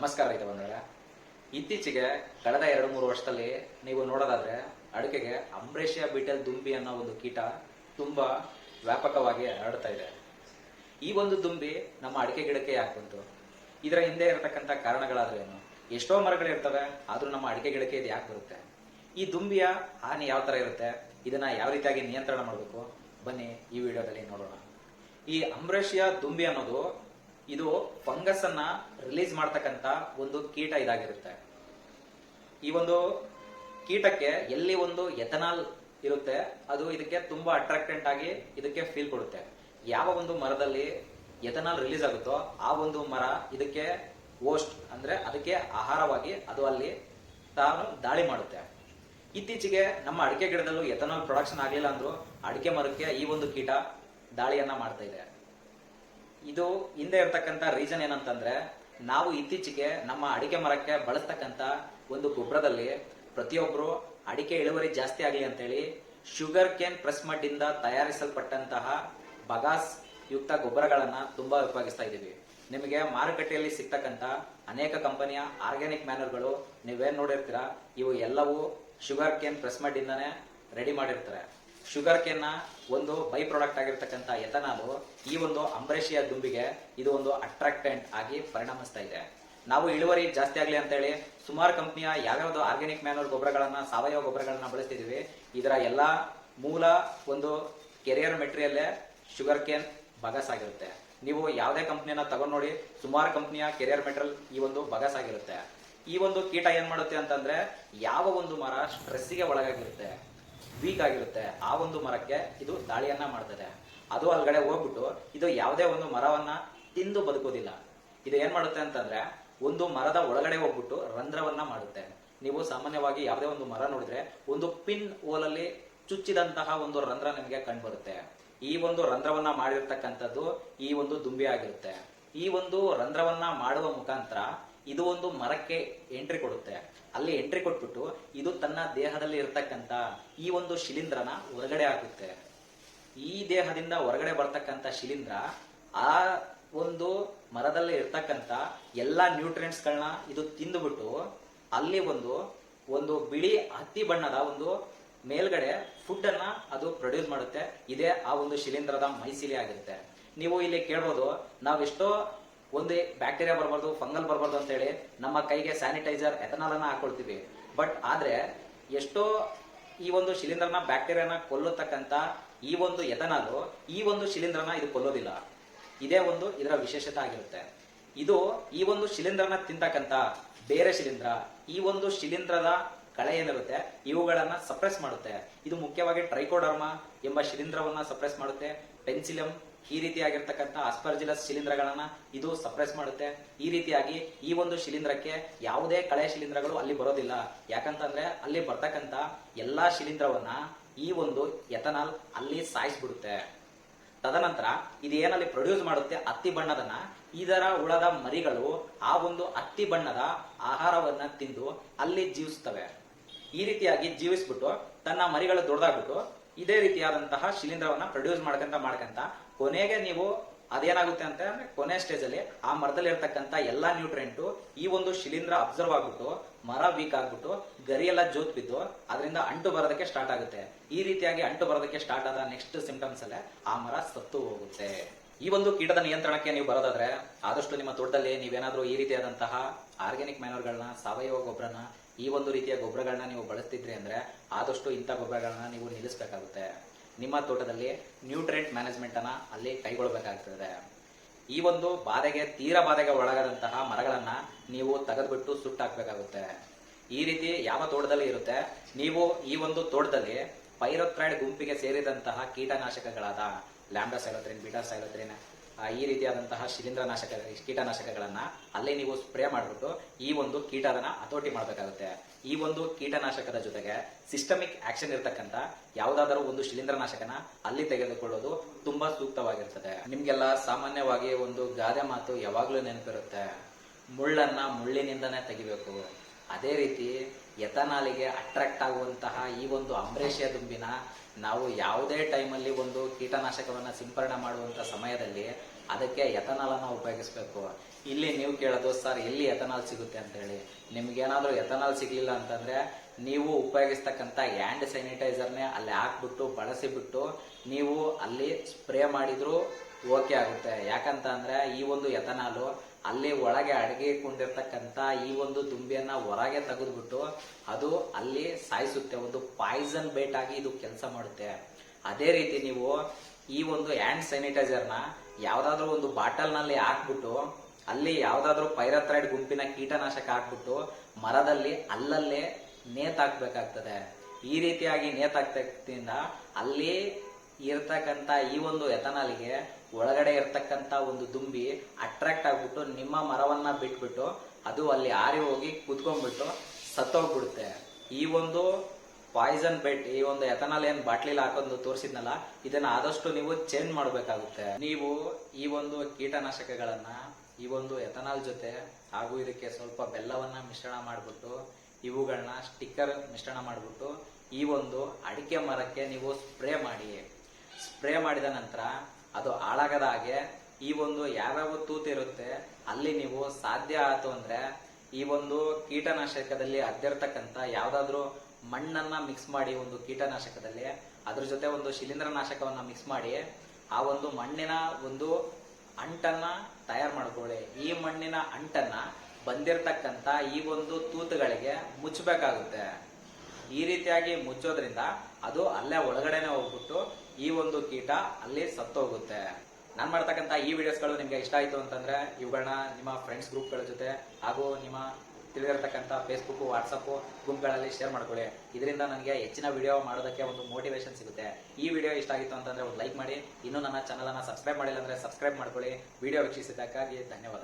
ನಮಸ್ಕಾರ ರೈತ ಬಂದವರ ಇತ್ತೀಚೆಗೆ ಕಳೆದ ಎರಡು ಮೂರು ವರ್ಷದಲ್ಲಿ ನೀವು ನೋಡೋದಾದ್ರೆ ಅಡಿಕೆಗೆ ಅಂಬ್ರೇಷಿಯಾ ಬೀಟಲ್ ದುಂಬಿ ಅನ್ನೋ ಒಂದು ಕೀಟ ತುಂಬಾ ವ್ಯಾಪಕವಾಗಿ ಹರಡ್ತಾ ಇದೆ. ಈ ಒಂದು ದುಂಬಿ ನಮ್ಮ ಅಡಿಕೆ ಗಿಡಕ್ಕೆ ಯಾಕೆ ಬಂತು? ಇದರ ಹಿಂದೆ ಇರತಕ್ಕಂಥ ಕಾರಣಗಳಾದ್ರೂ ಏನು? ಎಷ್ಟೋ ಮರಗಳು ಇರ್ತವೆ, ಆದ್ರೂ ನಮ್ಮ ಅಡಿಕೆ ಗಿಡಕ್ಕೆ ಇದು ಯಾಕೆ ಬರುತ್ತೆ? ಈ ದುಂಬಿಯ ಹಾನಿ ಯಾವ ತರ ಇರುತ್ತೆ? ಇದನ್ನ ಯಾವ ರೀತಿಯಾಗಿ ನಿಯಂತ್ರಣ ಮಾಡಬೇಕು? ಬನ್ನಿ ಈ ವಿಡಿಯೋದಲ್ಲಿ ನೋಡೋಣ. ಈ ಅಂಬ್ರೇಷಿಯಾ ದುಂಬಿ ಅನ್ನೋದು ಇದು ಫಂಗಸ್ ಅನ್ನ ರಿಲೀಸ್ ಮಾಡ್ತಕ್ಕಂತ ಒಂದು ಕೀಟ ಇದಾಗಿರುತ್ತೆ. ಈ ಒಂದು ಕೀಟಕ್ಕೆ ಎಲ್ಲಿ ಒಂದು ಎಥನಾಲ್ ಇರುತ್ತೆ, ಅದು ಇದಕ್ಕೆ ತುಂಬಾ ಅಟ್ರಾಕ್ಟೆಂಟ್ ಆಗಿ ಇದಕ್ಕೆ ಫೀಲ್ ಕೊಡುತ್ತೆ. ಯಾವ ಒಂದು ಮರದಲ್ಲಿ ಎಥನಾಲ್ ರಿಲೀಸ್ ಆಗುತ್ತೋ ಆ ಒಂದು ಮರ ಇದಕ್ಕೆ ಓಸ್ಟ್ ಅಂದ್ರೆ ಅದಕ್ಕೆ ಆಹಾರವಾಗಿ ಅದು ಅಲ್ಲಿ ತಾನು ದಾಳಿ ಮಾಡುತ್ತೆ. ಇತ್ತೀಚೆಗೆ ನಮ್ಮ ಅಡಿಕೆ ಗಿಡದಲ್ಲೂ ಎಥನಾಲ್ ಪ್ರೊಡಕ್ಷನ್ ಆಗಲಿಲ್ಲ ಅಂದ್ರೂ ಅಡಿಕೆ ಮರಕ್ಕೆ ಈ ಒಂದು ಕೀಟ ದಾಳಿಯನ್ನ ಮಾಡ್ತಾ ಇದೆ. ಇದು ಹಿಂದೆ ಇರ್ತಕ್ಕಂಥ ರೀಸನ್ ಏನಂತಂದ್ರೆ, ನಾವು ಇತ್ತೀಚೆಗೆ ನಮ್ಮ ಅಡಿಕೆ ಮರಕ್ಕೆ ಬಳಸ್ತಕ್ಕಂಥ ಒಂದು ಗೊಬ್ಬರದಲ್ಲಿ ಪ್ರತಿಯೊಬ್ಬರು ಅಡಿಕೆ ಇಳುವರಿ ಜಾಸ್ತಿ ಆಗಲಿ ಅಂತೇಳಿ ಶುಗರ್ ಕೇನ್ ಪ್ರೆಸ್ ಮಡ್ಡಿಂದ ತಯಾರಿಸಲ್ಪಟ್ಟಂತಹ ಬಗಾಸ್ ಯುಕ್ತ ಗೊಬ್ಬರಗಳನ್ನ ತುಂಬಾ ಉಪಯೋಗಿಸ್ತಾ ಇದ್ದೀವಿ. ನಿಮಗೆ ಮಾರುಕಟ್ಟೆಯಲ್ಲಿ ಸಿಗ್ತಕ್ಕಂಥ ಅನೇಕ ಕಂಪನಿಯ ಆರ್ಗ್ಯಾನಿಕ್ ಮ್ಯಾನರ್ಗಳು ನೀವೇನ್ ನೋಡಿರ್ತೀರಾ, ಇವು ಎಲ್ಲವೂ ಶುಗರ್ ಕೇನ್ ಪ್ರೆಸ್ ಮಡ್ಡಿಂದಾನೇ ರೆಡಿ ಮಾಡಿರ್ತಾರೆ. ಶುಗರ್ ಕೇನ್ನ ಒಂದು ಬೈ ಪ್ರಾಡಕ್ಟ್ ಆಗಿರ್ತಕ್ಕಂಥ ಎಥನಾಲು ಈ ಒಂದು ಅಂಬ್ರೇಷಿಯಾ ದುಂಬಿಗೆ ಇದು ಒಂದು ಅಟ್ರಾಕ್ಟೆಂಟ್ ಆಗಿ ಪರಿಣಮಿಸ್ತಾ ಇದೆ. ನಾವು ಇಳುವರಿ ಜಾಸ್ತಿ ಆಗಲಿ ಅಂತೇಳಿ ಸುಮಾರು ಕಂಪ್ನಿಯ ಯಾವ್ಯಾವ್ದು ಆರ್ಗ್ಯಾನಿಕ್ ಮ್ಯಾನೂರ್ ಗೊಬ್ಬರಗಳನ್ನ, ಸಾವಯವ ಗೊಬ್ಬರಗಳನ್ನ ಬಳಸ್ತಿದೀವಿ. ಇದರ ಎಲ್ಲ ಮೂಲ ಒಂದು ಕೆರಿಯರ್ ಮೆಟೀರಿಯಲ್ಲೇ ಶುಗರ್ ಕೇನ್ ಬಗಸ್ ಆಗಿರುತ್ತೆ ನೀವು ಯಾವುದೇ ಕಂಪ್ನಿಯನ್ನ ತಗೊಂಡು ನೋಡಿ ಸುಮಾರು ಕಂಪ್ನಿಯ ಕೆರಿಯರ್ ಮೆಟೀರಿಯಲ್ ಈ ಒಂದು ಬಗಸ್ ಆಗಿರುತ್ತೆ ಈ ಒಂದು ಕೀಟ ಏನ್ ಮಾಡುತ್ತೆ ಅಂತಂದ್ರೆ ಯಾವ ಒಂದು ಮರ ಸ್ಟ್ರೆಸ್ಸಿಗೆ ಒಳಗಾಗಿರುತ್ತೆ. ವೀಕ್ ಆಗಿರುತ್ತೆ. ಆ ಒಂದು ಮರಕ್ಕೆ ಇದು ದಾಳಿಯನ್ನ ಮಾಡ್ತದೆ. ಅದು ಅಲ್ಗಡೆ ಹೋಗ್ಬಿಟ್ಟು ಇದು ಯಾವುದೇ ಒಂದು ಮರವನ್ನ ತಿಂದು ಬದುಕೋದಿಲ್ಲ. ಇದು ಏನ್ ಮಾಡುತ್ತೆ ಅಂತಂದ್ರೆ ಒಂದು ಮರದ ಒಳಗಡೆ ಹೋಗ್ಬಿಟ್ಟು ರಂಧ್ರವನ್ನ ಮಾಡುತ್ತೆ. ನೀವು ಸಾಮಾನ್ಯವಾಗಿ ಯಾವುದೇ ಒಂದು ಮರ ನೋಡಿದ್ರೆ ಒಂದು ಪಿನ್ ಓಲಲ್ಲಿ ಚುಚ್ಚಿದಂತಹ ಒಂದು ರಂಧ್ರ ನಿಮಗೆ ಕಂಡುಬರುತ್ತೆ. ಈ ಒಂದು ರಂಧ್ರವನ್ನ ಮಾಡಿರ್ತಕ್ಕಂಥದ್ದು ಈ ಒಂದು ದುಂಬಿ ಆಗಿರುತ್ತೆ. ಈ ಒಂದು ರಂಧ್ರವನ್ನ ಮಾಡುವ ಮುಖಾಂತರ ಇದು ಒಂದು ಮರಕ್ಕೆ ಎಂಟ್ರಿ ಕೊಡುತ್ತೆ. ಅಲ್ಲಿ ಎಂಟ್ರಿ ಕೊಟ್ಬಿಟ್ಟು ಇದು ತನ್ನ ದೇಹದಲ್ಲಿ ಇರತಕ್ಕಂತ ಈ ಒಂದು ಶಿಲೀಂಧ್ರನ ಹೊರಗಡೆ ಹಾಕುತ್ತೆ. ಈ ದೇಹದಿಂದ ಹೊರಗಡೆ ಬರ್ತಕ್ಕಂತ ಶಿಲೀಂಧ್ರ ಆ ಒಂದು ಮರದಲ್ಲಿ ಇರ್ತಕ್ಕಂತ ಎಲ್ಲಾ ನ್ಯೂಟ್ರಿಯೆಂಟ್ಸ್ ಗಳನ್ನ ಇದು ತಿಂದುಬಿಟ್ಟು ಅಲ್ಲಿ ಒಂದು ಒಂದು ಬಿಳಿ ಹತ್ತಿ ಬಣ್ಣದ ಒಂದು ಮೇಲ್ಗಡೆ ಫುಡ್ ಅನ್ನ ಅದು ಪ್ರೊಡ್ಯೂಸ್ ಮಾಡುತ್ತೆ. ಇದೇ ಆ ಒಂದು ಶಿಲೀಂಧ್ರದ ಮೈಸಿಲಿ ಆಗಿರುತ್ತೆ. ನೀವು ಇಲ್ಲಿ ಕೇಳ್ಬೋದು, ನಾವೆಷ್ಟೋ ಒಂದು ಬ್ಯಾಕ್ಟೀರಿಯಾ ಬರಬಾರ್ದು, ಫಂಗಲ್ ಬರಬಾರ್ದು ಅಂತ ಹೇಳಿ ನಮ್ಮ ಕೈಗೆ ಸ್ಯಾನಿಟೈಸರ್, ಎಥನಾಲ್ ಅನ್ನ ಹಾಕೊಳ್ತೀವಿ. ಬಟ್ ಆದ್ರೆ ಎಷ್ಟೋ ಈ ಒಂದು ಶಿಲೀಂಧ್ರನ ಬ್ಯಾಕ್ಟೀರಿಯಾನ ಕೊಲ್ಲತಕ್ಕಂತ ಈ ಒಂದು ಎಥನಾಲು ಈ ಒಂದು ಶಿಲೀಂಧ್ರನ ಇದು ಕೊಲ್ಲೋದಿಲ್ಲ. ಇದೇ ಒಂದು ಇದರ ವಿಶೇಷತೆ ಆಗಿರುತ್ತೆ. ಇದು ಈ ಒಂದು ಶಿಲೀಂಧ್ರನ ತಿಂತಕ್ಕಂತ ಬೇರೆ ಶಿಲೀಂಧ್ರ, ಈ ಒಂದು ಶಿಲೀಂಧ್ರದ ಕಳೆ ಏನಿರುತ್ತೆ, ಇವುಗಳನ್ನ ಸಪ್ರೆಸ್ ಮಾಡುತ್ತೆ. ಇದು ಮುಖ್ಯವಾಗಿ ಟ್ರೈಕೋಡರ್ಮಾ ಎಂಬ ಶಿಲೀಂಧ್ರವನ್ನ ಸಪ್ರೆಸ್ ಮಾಡುತ್ತೆ. ಪೆನ್ಸಿಲಮ್ ಈ ರೀತಿಯಾಗಿರ್ತಕ್ಕಂಥ ಅಸ್ಪರ್ಜಿಲಸ್ ಶಿಲೀಂಧ್ರಗಳನ್ನ ಇದು ಸಪ್ರೆಸ್ ಮಾಡುತ್ತೆ. ಈ ರೀತಿಯಾಗಿ ಈ ಒಂದು ಶಿಲೀಂಧ್ರಕ್ಕೆ ಯಾವುದೇ ಕಳೆ ಶಿಲೀಂಧ್ರಗಳು ಅಲ್ಲಿ ಬರೋದಿಲ್ಲ. ಯಾಕಂತಂದ್ರೆ ಅಲ್ಲಿ ಬರ್ತಕ್ಕಂಥ ಎಲ್ಲಾ ಶಿಲೀಂಧ್ರವನ್ನ ಈ ಒಂದು ಎಥನಾಲ್ ಅಲ್ಲಿ ಸಾಯಿಸ್ಬಿಡುತ್ತೆ. ತದನಂತರ ಇದು ಏನಲ್ಲಿ ಪ್ರೊಡ್ಯೂಸ್ ಮಾಡುತ್ತೆ ಹತ್ತಿ ಬಣ್ಣದನ್ನ. ಇದರ ಹುಳದ ಮರಿಗಳು ಆ ಒಂದು ಹತ್ತಿ ಬಣ್ಣದ ಆಹಾರವನ್ನ ತಿಂದು ಅಲ್ಲಿ ಜೀವಿಸ್ತವೆ ಈ ರೀತಿಯಾಗಿ ಜೀವಿಸ್ಬಿಟ್ಟು ತನ್ನ ಮರಿಗಳು ದೊಡ್ಡದಾಗ್ಬಿಟ್ಟು ಇದೇ ರೀತಿಯಾದಂತಹ ಶಿಲೀಂಧ್ರವನ್ನ ಪ್ರೊಡ್ಯೂಸ್ ಮಾಡ್ಕಂತ ಮಾಡ್ಕಂತ ಕೊನೆಗೆ ನೀವು ಅದೇನಾಗುತ್ತೆ ಅಂತ ಅಂದ್ರೆ ಕೊನೆ ಸ್ಟೇಜ್ ಅಲ್ಲಿ ಆ ಮರದಲ್ಲಿ ಇರ್ತಕ್ಕಂಥ ಎಲ್ಲಾ ನ್ಯೂಟ್ರೆಂಟು ಈ ಒಂದು ಶಿಲೀಂಧ್ರ ಅಬ್ಸರ್ವ್ ಆಗ್ಬಿಟ್ಟು, ಮರ ವೀಕ್ ಆಗ್ಬಿಟ್ಟು, ಗರಿ ಎಲ್ಲ ಜೋತ್ ಬಿದ್ದು, ಅದರಿಂದ ಅಂಟು ಬರೋದಕ್ಕೆ ಸ್ಟಾರ್ಟ್ ಆಗುತ್ತೆ. ಈ ರೀತಿಯಾಗಿ ಅಂಟು ಬರೋದಕ್ಕೆ ಸ್ಟಾರ್ಟ್ ಆದ ನೆಕ್ಸ್ಟ್ ಸಿಂಪ್ಟಮ್ಸ್ ಅಲ್ಲೇ ಆ ಮರ ಸತ್ತು ಹೋಗುತ್ತೆ. ಈ ಒಂದು ಕೀಟದ ನಿಯಂತ್ರಣಕ್ಕೆ ನೀವು ಬರೋದಾದ್ರೆ, ಆದಷ್ಟು ನಿಮ್ಮ ತೋಟದಲ್ಲಿ ನೀವೇನಾದ್ರೂ ಈ ರೀತಿಯಾದಂತಹ ಆರ್ಗ್ಯಾನಿಕ್ ಮ್ಯಾನರ್ಗಳನ್ನ ಸಾವಯವ ಗೊಬ್ಬರನ, ಈ ಒಂದು ರೀತಿಯ ಗೊಬ್ಬರಗಳನ್ನ ನೀವು ಬಳಸ್ತಿದ್ರಿ ಅಂದ್ರೆ ಆದಷ್ಟು ಇಂಥ ಗೊಬ್ಬರಗಳನ್ನ ನೀವು ನಿಲ್ಲಿಸಬೇಕಾಗುತ್ತೆ. ನಿಮ್ಮ ತೋಟದಲ್ಲಿ ನ್ಯೂಟ್ರಿಯೆಂಟ್ ಮ್ಯಾನೇಜ್ಮೆಂಟ್ ಅನ್ನ ಅಲ್ಲಿ ಕೈಗೊಳ್ಳಬೇಕಾಗ್ತದೆ. ಈ ಒಂದು ಬಾಧೆಗೆ ತೀರ ಬಾಧೆಗೆ ಒಳಗಾದಂತಹ ಮರಗಳನ್ನ ನೀವು ತೆಗೆದುಬಿಟ್ಟು ಸುಟ್ಟಾಕ್ಬೇಕಾಗುತ್ತೆ. ಈ ರೀತಿ ಯಾವ ತೋಟದಲ್ಲಿ ಇರುತ್ತೆ? ನೀವು ಈ ಒಂದು ತೋಟದಲ್ಲಿ ಪೈರೋಥ್ರಾಯ್ಡ್ ಗುಂಪಿಗೆ ಸೇರಿದಂತಹ ಕೀಟನಾಶಕಗಳಾದ ಲ್ಯಾಂಬ್ಡಾ ಸೈಲೋತ್ರಿನ್ ಬೀಟಾ ಸೈಲೋತ್ರಿನ್ ಈ ರೀತಿಯಾದಂತಹ ಶಿಲೀಂಧ್ರನಾಶಕ ಕೀಟನಾಶಕಗಳನ್ನ ಅಲ್ಲೇ ನೀವು ಸ್ಪ್ರೇ ಮಾಡಿಬಿಟ್ಟು ಈ ಒಂದು ಕೀಟದನ್ನ ಹತೋಟಿ ಮಾಡಬೇಕಾಗುತ್ತೆ. ಈ ಒಂದು ಕೀಟನಾಶಕದ ಜೊತೆಗೆ ಸಿಸ್ಟಮಿಕ್ ಆಕ್ಷನ್ ಇರತಕ್ಕಂತ ಯಾವುದಾದರೂ ಒಂದು ಶಿಲೀಂಧ್ರನಾಶಕನ ಅಲ್ಲಿ ತೆಗೆದುಕೊಳ್ಳೋದು ತುಂಬಾ ಸೂಕ್ತವಾಗಿರ್ತದೆ. ನಿಮ್ಗೆಲ್ಲ ಸಾಮಾನ್ಯವಾಗಿ ಒಂದು ಗಾದೆ ಮಾತು ಯಾವಾಗ್ಲೂ ನೆನಪಿರುತ್ತೆ. ಮುಳ್ಳನ್ನ ಮುಳ್ಳಿನಿಂದನೇ ತೆಗಿಬೇಕು. ಅದೇ ರೀತಿ ಎಥನಾಲಿಗೆ ಅಟ್ರಾಕ್ಟ್ ಆಗುವಂತಹ ಈ ಒಂದು ಅಂಬ್ರೇಷಿಯ ದುಂಬಿನ ನಾವು ಯಾವುದೇ ಟೈಮಲ್ಲಿ ಒಂದು ಕೀಟನಾಶಕವನ್ನು ಸಿಂಪರಣೆ ಮಾಡುವಂಥ ಸಮಯದಲ್ಲಿ ಅದಕ್ಕೆ ಎಥನಾಲ್ ಉಪಯೋಗಿಸ್ಬೇಕು. ಉಪಯೋಗಿಸಬೇಕು ಇಲ್ಲಿ ನೀವು ಕೇಳೋದು, ಸರ್, ಎಲ್ಲಿ ಎಥನಾಲ್ ಸಿಗುತ್ತೆ? ಅಂತ ಹೇಳಿ. ನಿಮ್ಗೇನಾದ್ರೂ ಎಥನಾಲ್ ಸಿಗಲಿಲ್ಲ ಅಂತಂದ್ರೆ ನೀವು ಉಪಯೋಗಿಸ್ತಕ್ಕಂಥ ಹ್ಯಾಂಡ್ ಸ್ಯಾನಿಟೈಸರ್ನೇ ಅಲ್ಲಿ ಹಾಕ್ಬಿಟ್ಟು, ಬಳಸಿಬಿಟ್ಟು ನೀವು ಅಲ್ಲಿ ಸ್ಪ್ರೇ ಮಾಡಿದ್ರು ಓಕೆ ಆಗುತ್ತೆ. ಯಾಕಂತ ಅಂದ್ರೆ ಈ ಒಂದು ಎಥನಾಲು ಅಲ್ಲಿ ಒಳಗೆ ಅಡಗಿಕೊಂಡಿರ್ತಕ್ಕಂಥ ಈ ಒಂದು ದುಂಬಿಯನ್ನ ಹೊರಗೆ ತೆಗೆದ್ಬಿಟ್ಟು ಅದು ಅಲ್ಲಿ ಸಾಯಿಸುತ್ತೆ. ಒಂದು ಪಾಯ್ಸನ್ ಬೇಟ್ ಆಗಿ ಇದು ಕೆಲಸ ಮಾಡುತ್ತೆ. ಅದೇ ರೀತಿ ನೀವು ಈ ಒಂದು ಹ್ಯಾಂಡ್ ಸ್ಯಾನಿಟೈಸರ್ನ ಯಾವ್ದಾದ್ರು ಒಂದು ಬಾಟಲ್ನಲ್ಲಿ ಹಾಕ್ಬಿಟ್ಟು, ಅಲ್ಲಿ ಯಾವ್ದಾದ್ರು ಪೈರಥ್ರೈಡ್ ಗುಂಪಿನ ಕೀಟನಾಶಕ ಹಾಕ್ಬಿಟ್ಟು ಮರದಲ್ಲಿ ಅಲ್ಲಲ್ಲೇ ನೇತಾಕ್ಬೇಕಾಗ್ತದೆ ಈ ರೀತಿಯಾಗಿ ನೇತಾಕ್ತಿಂದ ಅಲ್ಲಿ ಇರ್ತಕ್ಕಂತ ಈ ಒಂದು ಎಥನಾಲ್ಗೆ ಒಳಗಡೆ ಇರ್ತಕ್ಕಂತ ಒಂದು ದುಂಬಿ ಅಟ್ರಾಕ್ಟ್ ಆಗ್ಬಿಟ್ಟು ನಿಮ್ಮ ಮರವನ್ನ ಬಿಟ್ಬಿಟ್ಟು ಅದು ಅಲ್ಲಿ ಆರಿ ಹೋಗಿ ಕುತ್ಕೊಂಡ್ಬಿಟ್ಟು ಸತ್ತೋಗ್ಬಿಡುತ್ತೆ. ಈ ಒಂದು ಪಾಯ್ಸನ್ ಬೆಟ್ ಈ ಒಂದು ಎಥನಾಲ್ ಏನ್ ಬಾಟ್ಲಿ ಹಾಕೊಂಡು ತೋರಿಸಿದ್ನಲ್ಲ, ಇದನ್ನ ಆದಷ್ಟು ನೀವು ಚೇಂಜ್ ಮಾಡಬೇಕಾಗುತ್ತೆ. ನೀವು ಈ ಒಂದು ಕೀಟನಾಶಕಗಳನ್ನ, ಈ ಒಂದು ಎಥನಾಲ್ ಜೊತೆ ಹಾಗೂ ಇದಕ್ಕೆ ಸ್ವಲ್ಪ ಬೆಲ್ಲವನ್ನ ಮಿಶ್ರಣ ಮಾಡಿಬಿಟ್ಟು ಇವುಗಳನ್ನ ಸ್ಟಿಕ್ಕರ್ ಮಿಶ್ರಣ ಮಾಡಿಬಿಟ್ಟು, ಈ ಒಂದು ಅಡಿಕೆ ಮರಕ್ಕೆ ನೀವು ಸ್ಪ್ರೇ ಮಾಡಿ. ಸ್ಪ್ರೇ ಮಾಡಿದ ನಂತರ ಅದು ಹಾಳಾಗದ ಹಾಗೆ ಈ ಒಂದು ಯಾವ್ಯಾವ ತೂತಿರುತ್ತೆ ಅಲ್ಲಿ ನೀವು ಸಾಧ್ಯ ಆಯ್ತು ಅಂದ್ರೆ ಈ ಒಂದು ಕೀಟನಾಶಕದಲ್ಲಿ ಅದ್ದಿರ್ತಕ್ಕಂಥ ಯಾವ್ದಾದ್ರು ಮಣ್ಣನ್ನ ಮಿಕ್ಸ್ ಮಾಡಿ ಒಂದು ಕೀಟನಾಶಕದಲ್ಲಿ, ಅದ್ರ ಜೊತೆ ಒಂದು ಶಿಲೀಂಧ್ರನಾಶಕವನ್ನ ಮಿಕ್ಸ್ ಮಾಡಿ, ಆ ಒಂದು ಮಣ್ಣಿನ ಒಂದು ಅಂಟನ್ನ ತಯಾರು ಮಾಡ್ಕೊಳ್ಳಿ. ಈ ಮಣ್ಣಿನ ಅಂಟನ್ನ ಬಂದಿರತಕ್ಕಂತ ಈ ಒಂದು ತೂತುಗಳಿಗೆ ಮುಚ್ಚಬೇಕಾಗುತ್ತೆ. ಈ ರೀತಿಯಾಗಿ ಮುಚ್ಚೋದ್ರಿಂದ ಅದು ಅಲ್ಲೇ ಒಳಗಡೆನೆ ಹೋಗ್ಬಿಟ್ಟು ಈ ಒಂದು ಕೀಟ ಅಲ್ಲಿ ಸತ್ತೋಗುತ್ತೆ. ನಾನು ಮಾಡ್ತಕ್ಕಂಥ ಈ ವಿಡಿಯೋಸ್ಗಳು ನಿಮ್ಗೆ ಇಷ್ಟ ಆಯ್ತು ಅಂತಂದ್ರೆ ಇವುಗಳನ್ನ ನಿಮ್ಮ ಫ್ರೆಂಡ್ಸ್ ಗ್ರೂಪ್ಗಳ ಜೊತೆ ಹಾಗೂ ನಿಮ್ಮ ತಿಳಿದಿರತಕ್ಕಂಥ ಫೇಸ್ಬುಕ್ ವಾಟ್ಸಪ್ ಗುಂಪುಗಳಲ್ಲಿ ಶೇರ್ ಮಾಡ್ಕೊಳ್ಳಿ. ಇದರಿಂದ ನನಗೆ ಹೆಚ್ಚಿನ ವಿಡಿಯೋ ಮಾಡೋದಕ್ಕೆ ಒಂದು ಮೋಟಿವೇಶನ್ ಸಿಗುತ್ತೆ. ಈ ವಿಡಿಯೋ ಇಷ್ಟ ಆಗಿತ್ತು ಅಂತಂದ್ರೆ ಒಂದು ಲೈಕ್ ಮಾಡಿ. ಇನ್ನೂ ನನ್ನ ಚಾನಲ್ ಅನ್ನ ಸಬ್ಸ್ಕ್ರೈಬ್ ಮಾಡಿಲ್ಲ ಅಂದ್ರೆ ಸಬ್ಸ್ಕ್ರೈಬ್ ಮಾಡ್ಕೊಳ್ಳಿ. ವಿಡಿಯೋ ವೀಕ್ಷಿಸಿದ್ದಕ್ಕಾಗಿ ಧನ್ಯವಾದಗಳು.